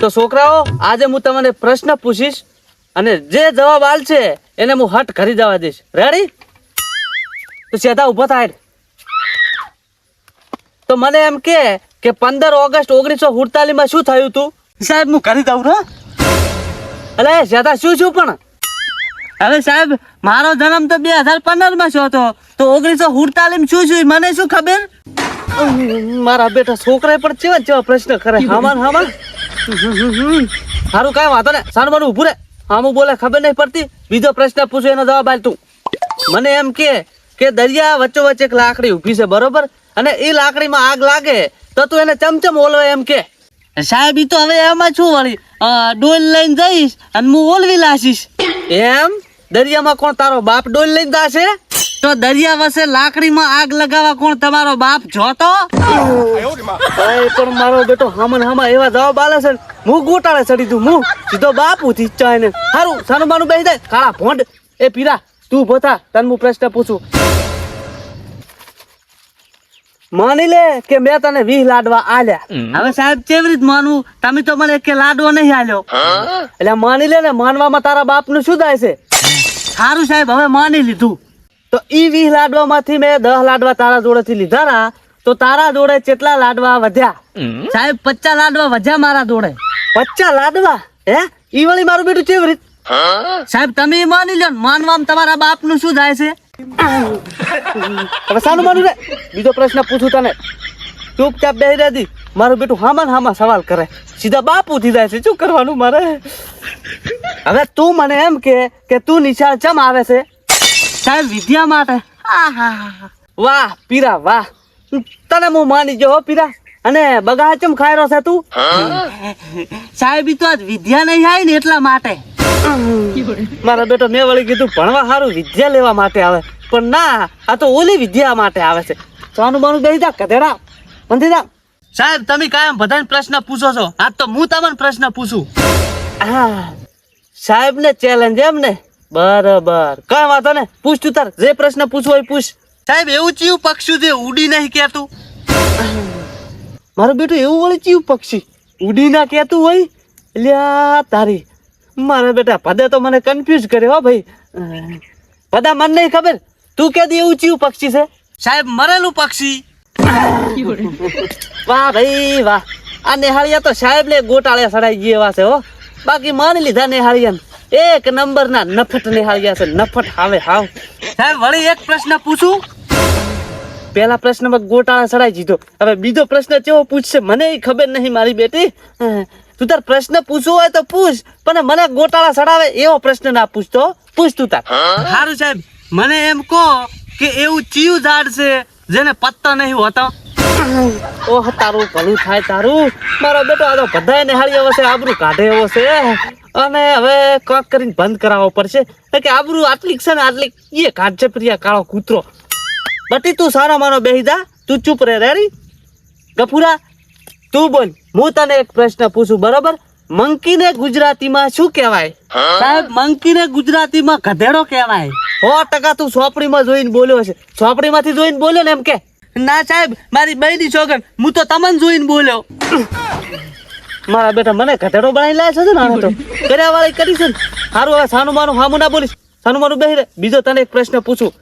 તો છોકરાઓ આજે હું તમને પ્રશ્ન પૂછીશ અને જે જવાબ આલશે એને હું હટ કરી જવા દઈશ. રેડી તો સીધા ઊભો થાય. તો મને એમ કે કે પંદર ઓગસ્ટ ઓગણીસો સુડતાલીસમાં શું થયું હતું સાહેબ હું કરી દઉં રો અલે સીધા શું શું પણ? અરે સાહેબ મારો જન્મ તો બે હજાર પંદરમાં થયો હતો. તો ઓગણીસો સુડતાલીસ શું છું મને શું ખબર? મારા બેટા છોકરા પણ કેવા કેવા પ્રશ્ન કરે હામાન હામાન સારું કાંઈ વાંધો ને સારું મારું ઊભું રે હામું બોલે ખબર નહીં પડતી. બીજો પ્રશ્ન પૂછો એનો જવાબ આલ તું. મને એમ કે કે દરિયા વચ્ચો વચ્ચે એક લાકડી ઊભી છે બરોબર? અને એ લાકડીમાં આગ લાગે તો તું એને ચમચમ ઓલવે એમ કે. સાહેબ એ તો હવે એમાં છું વળી? ડોલ લઈને જઈશ અને હું ઓલવી લાશીશ એમ? દરિયામાં કોણ તારો બાપ ડોલ લઈને દાશે તો દરિયા વસે લાકડીમાં આગ લગાવવા કોણ તમારો બાપ જોતો? પણ મારો બેટો હામન હામા એવા જવાબ આલે છે હું ગોટાળે ચડી દઉં હું સીધો બાપથી ચાય ને. સારું સાનું માનું બેસી જાય. કાળા ભોંડ. એ પીરા તું ભોથા તને હું પ્રશ્ન પૂછું. માની લે કે મેં તને વીસ લાડવા આલ્યા. હવે સાહેબ કેવી રીત માનવું? તમે તો મને કે લાડવો નહીં આલ્યો. એટલે માની લે ને માનવામાં તારા બાપનું શું થાય છે? સારું સાહેબ હવે માની લીધું. તો ઈ વીસ લાડવામાંથી મેં દસ લાડવા તારા જોડેથી લીધા ના તો તારા જોડે કેટલા લાડવા વધ્યા? સાહેબ પચાસ લાડવા વધ્યા મારા જોડે. પચાસ લાડવા? હે? ઈ વળી મારું બેટું કેવી રીત? સાહેબ તમે માની લો ને, માનવામાં તમારા બાપનું શું થાય છે? હવે સાનું માનું રે બીજો પ્રશ્ન પૂછું તને. ચૂપચાપ બેહી રહેતી મારું બેટું હામાં હામાં સવાલ કરે. સીધા બાપુ થી જાય છે. શું કરવાનું મારે? હવે તું મને એમ કે કે તું નિશાળ ચમ આવે છે? સાહેબ વિદ્યા માટે. વાહ પીરા વાહ. તને હું માની ગયો હો પીરા. અને બગા ચમ ખાયરો છે તું? સાહેબ તો આજ વિદ્યા નહીં આવી ને એટલા માટે. મારા બેટો મેં વળી કીધું ભણવા સારું વિદ્યા લેવા માટે આવે. પણ ના આ તો ઓલી વિદ્યા માટે આવે છે. સાનું બાનું દઈ જા કધેડા બંધી જા સાહેબ તમે કાયમ બધાને પ્રશ્ન પૂછો છો. આજ તો હું તમને પ્રશ્ન પૂછું. હા સાહેબ ને ચેલેન્જ એમ ને. બરાબર. કઈ વાંધો ને પૂછ તું તાર. જે પ્રશ્ન પૂછવો હોય પૂછ. સાહેબ, એવું ચિયું પક્ષી જે ઉડી નહીં કેતું મારું બેટું એવું વળી ચીવ પક્ષી. ઉડી ના કહેતું હોય? લ્યા તારી. મારા બેટા પદે તો મને કન્ફ્યુઝ કર્યો ભાઈ. પદા મને નહીં ખબર. તું કે એવું ચીવ પક્ષી છે? સાહેબ, મરેલું પક્ષી. વાહ ભાઈ, વાહ. આ નેહાળિયા તો સાહેબ ને ગોટાળે સડાઈ ગયા છે, હો. બાકી માની લીધા નેહાળિયા એક નંબર ના નફટ નેહાળિયા છે. નફટ હાવે હાવ. સાહેબ વળી એક પ્રશ્ન પૂછું? પેલા પ્રશ્નમાં ગોટાળા ચડાઈ દીધો. હવે બીજો પ્રશ્ન કેવો પૂછશે? મને ખબર નહીં મારી બેટી. તું તાર પ્રશ્ન પૂછવો હોય તો પૂછ. પણ મને ગોટાળા ચડાવે એવો પ્રશ્ન ના પૂછતો પૂછ તું તાર. સારું સાહેબ મને એમ કહો કે એવું ચિયું ઝાડ છે જેને પત્તા નહીં હોતા. ઓહ તારું ભલું થાય તારું. મારો બેટો આ તો બધાય નિહાળી એવો છે આબરૂ કાઢે એવો છે. અને હવે કોક કરીને બંધ કરાવવો પડશે. કે આબરૂ આટલી છે ને આટલી એ કાઢશે પ્રિયા કાળો કૂતરો. બટી, તું સારા માનો બેહી જા. તું ચૂપ રહે રેડી? ગફુરા, તું બોલ. હું તને એક પ્રશ્ન પૂછું, બરોબર? મંકીને ગુજરાતીમાં શું કહેવાય? સાહેબ, મંકીને ગુજરાતીમાં ગધેડો કહેવાય. સો ટકા તું ચોપડીમાં જોઈને બોલ્યો છે. ચોપડીમાંથી જોઈને બોલ્યો ને એમ કે, ના સાહેબ, મારી બહેની છોકર હું તો તમને જોઈને બોલ્યો. મારા બેટા મને ગધેડો બનાવી લાયા છે ને આને તો. કર્યા વાળી કરી છે ને. સારું હવે સાનું માનું હામું ના બોલીશ. સાનું માનું બેહી રહે બીજો તને એક પ્રશ્ન પૂછું.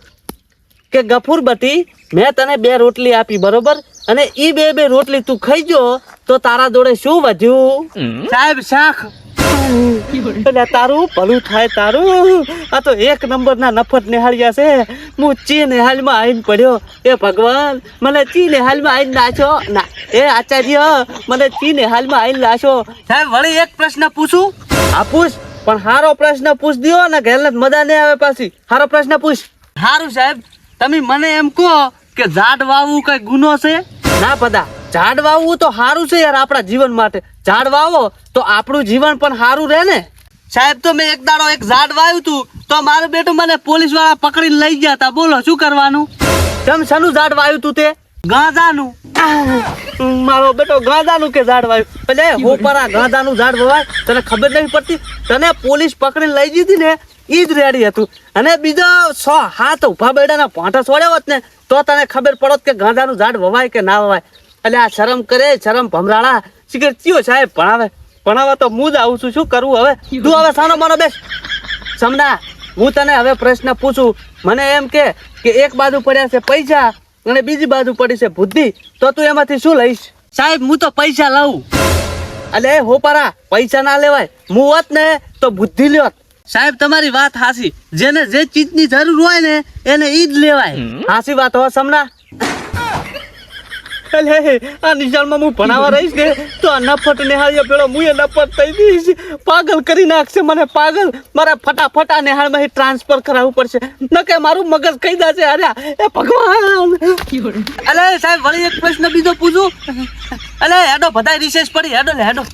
કે ગફુર બટી મેં તને બે રોટલી આપી બરોબર? અને ઈ બે બે રોટલી તું ખાઈ જો તો તારા જોડે શું વધ્યું? સાહેબ શાખ એટલે તારું ભલું થાય તારું. આ તો એક નંબરના નફત નિહાળ્યા છે. હું ચી નિહાલમાં આવીને પડ્યો. એ ભગવાન મને ચી નિહાલમાં આવીને નાચો ના એ આચાર્ય મને ચી નિહાલમાં આવીને લાશો સાહેબ વળી એક પ્રશ્ન પૂછું? આ પૂછ. પણ સારો પ્રશ્ન પૂછ દો ને ઘેરને મજા નહીં આવે પાછી. સારો પ્રશ્ન પૂછ. સારું સાહેબ તમે મને એમ કહો કે ઝાડ વાવવું કઈ ગુનો છે? ના પદા. ઝાડ વાવવું તો સારું છે યાર આપણા જીવન માટે. ઝાડ વાવો તો આપણું જીવન પણ સારું રહે ને. સાહેબ, તો મેં એક દાડો એક ઝાડ વાવ્યું તું, તો મારું બેટું મને પોલીસવાળા પકડીને લઈ ગયા હતા બોલો, શું કરવાનું? તમે શાનું ઝાડ વાવ્યું તું તે? ગાંજાનું. મારો બેટો ગાંજાનું કે ઝાડ વાવ્યું એટલે હું પર આ ગાંદાનું ઝાડ વવાય, તને ખબર નહીં પડતી? તને પોલીસ પકડીને લઈ જીધી ને એ જ રેડી હતું. અને બીજો સો, હાથ ઊભા બેડાના પાંઠા છોડ્યો હોત ને, તો તને ખબર પડત કે ગાંજાનું ઝાડ વવાય કે ના વવાય. એટલે આ શરમ કરે શરમ ભમરાળા. શીખર ચિયો સાહેબ ભણાવે ભણાવવા તો હું જ આવું છું. શું કરવું હવે? તું હવે સાનો માનો બેસ. સમના હું તને હવે પ્રશ્ન પૂછું. મને એમ કે કે એક બાજુ પડ્યા છે પૈસા અને બીજી બાજુ પડી છે બુદ્ધિ. તો તું એમાંથી શું લઈશ? સાહેબ હું તો પૈસા લઉં. અલે હો હોપારા પૈસા ના લેવાય. હું હોત ને તો બુદ્ધિ લ્યોત. સાહેબ તમારી વાત હાસી. જેને જે ચીજની જરૂર હોય ને એને ઈ જ લેવાય. હાસી વાત હો સમના. આ નિશાળમાં હું ભણાવવા રહીશ ને, તો નફટ નિહાળીઓ પેલો હું એ નફટ થઈ જઈશ. પાગલ કરી નાખશે મને, પાગલ. મારે ફટાફટ આ ટ્રાન્સફર કરાવવું પડશે. ન કે મારું મગજ કહી દેશે, અરે, એ ભગવાન. અલે, સાહેબ, વળી એક પ્રશ્ન બીજો પૂછું. અલે, હેડો, બધાય રિસેસ પડી, હેડો લે, હેડો.